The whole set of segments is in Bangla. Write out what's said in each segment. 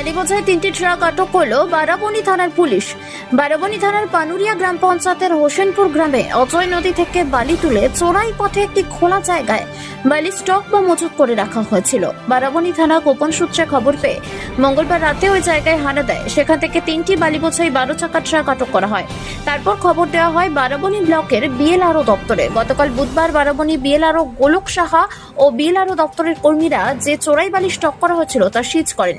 বালি তিনটি ট্রাক আটক করল বারাবণী থানার পুলিশ। বারাবণী থানার পানুরিয়া গ্রাম পঞ্চায়েতের হোসেনপুর গ্রামে অজয় নদী থেকে বালি তুলে চোরাই পথে একটি খোলা জায়গায় বালি স্টক বা মজুত করে রাখা হয়েছিল। বারাবণী থানা গোপন সূত্রে খবর পেয়ে মঙ্গলবার রাতে ওই জায়গায় হানা দেয়। সেখান থেকে তিনটি বালি বোঝাই বারো চাকা ট্রাক আটক করা হয়। তারপর খবর দেওয়া হয় বারাবণী ব্লকের বিএলআরও দপ্তরে। গতকাল বুধবার বারাবণী বিএলআরও গোলক সাহা ও বিএলআরও দপ্তরের কর্মীরা যে চোরাই বালি স্টক করা হয়েছিল তা সিজ করেন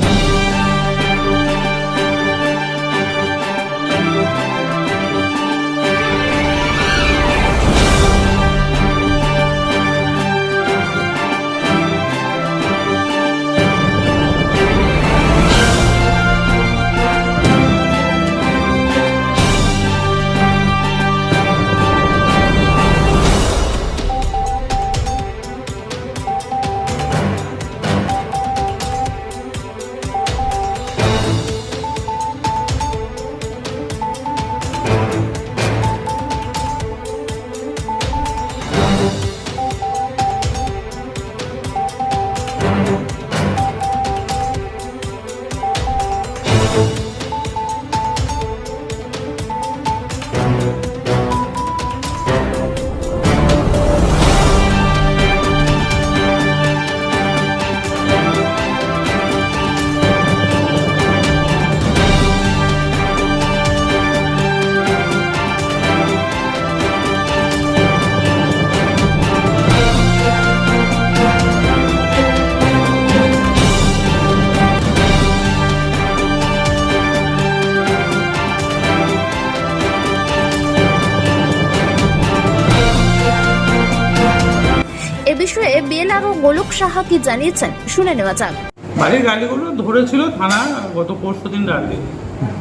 বিষয়ে বিএলআরও গোলক সাহা কি জানিয়েছেন? শুনে নেওয়া যাক। বাড়ির গাড়িগুলো ধরেছিল থানা গত পরশু দিন রাতে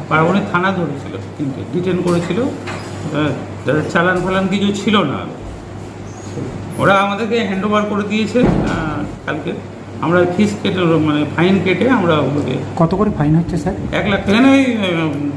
পার্বণী থানা ধরেছিল কিন্তু ডিটেন করেছিল। চালান ফালান কিছু ছিল না। ওরা আমাদেরকে হ্যান্ড ওভার করে দিয়েছে কালকে। আমরা ফিস কেটে মানে ফাইন কেটে আমরা ওগুলোকে কত করে ফাইন হচ্ছে স্যার? এক লাখ। এখানে ওই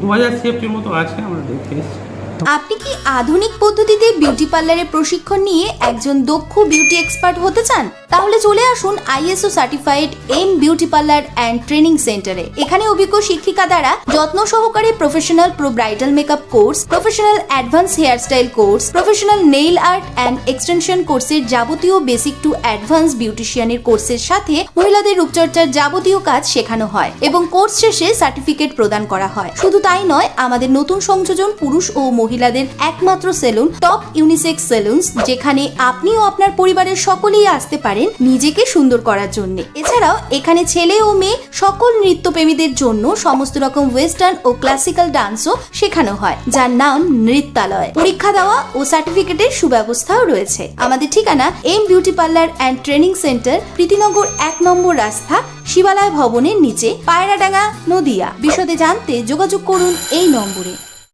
দু হাজার সেফটির মতো আছে আমরা দেখতে এসেছি। আপনি কি আধুনিক পদ্ধতিতে বিউটি পার্লারের প্রশিক্ষণ নিয়ে একজন দক্ষ বিউটি এক্সপার্ট হতে চান? তাহলে চলে আসুন ISO certified M beauty parlour and training সেন্টারে এখানে অভিজ্ঞ শিক্ষিকা দ্বারা যত্ন সহকারে professional pro bridal makeup course professional advance hairstyle course professional nail art and extension কোর্সের যাবতীয় বেসিক টু অ্যাডভান্স বিউটিশিয়ানের কোর্সের সাথে মহিলাদের রূপচর্চার যাবতীয় কাজ শেখানো হয় এবং কোর্স শেষে সার্টিফিকেট প্রদান করা হয়। শুধু তাই নয়, আমাদের নতুন সংযোজন পুরুষ ও মহিলাদের একমাত্র সেলুন, টপ ইউনিসেক্স সেলুনস, যেখানে আপনি ও আপনার পরিবারের সকলেই আসতে পারেন নিজেকে সুন্দর করার জন্য। এছাড়াও এখানে ছেলে ও মেয়ে, সকল নৃত্যপ্রেমীদের জন্য সমস্ত রকম ওয়েস্টার্ন ও ক্লাসিক্যাল ডান্সও শেখানো হয়, যার নাম নৃত্যালয়। পরীক্ষা দেওয়া ও সার্টিফিকেটের সুব্যবস্থাও রয়েছে। আমাদের ঠিকানা M beauty parlour and training centre Pritinagar এক নম্বর রাস্তা, শিবালয় ভবনের নিচে, পায়রাডাঙ্গা, নদিয়া। বিশদে জানতে যোগাযোগ করুন এই নম্বরে।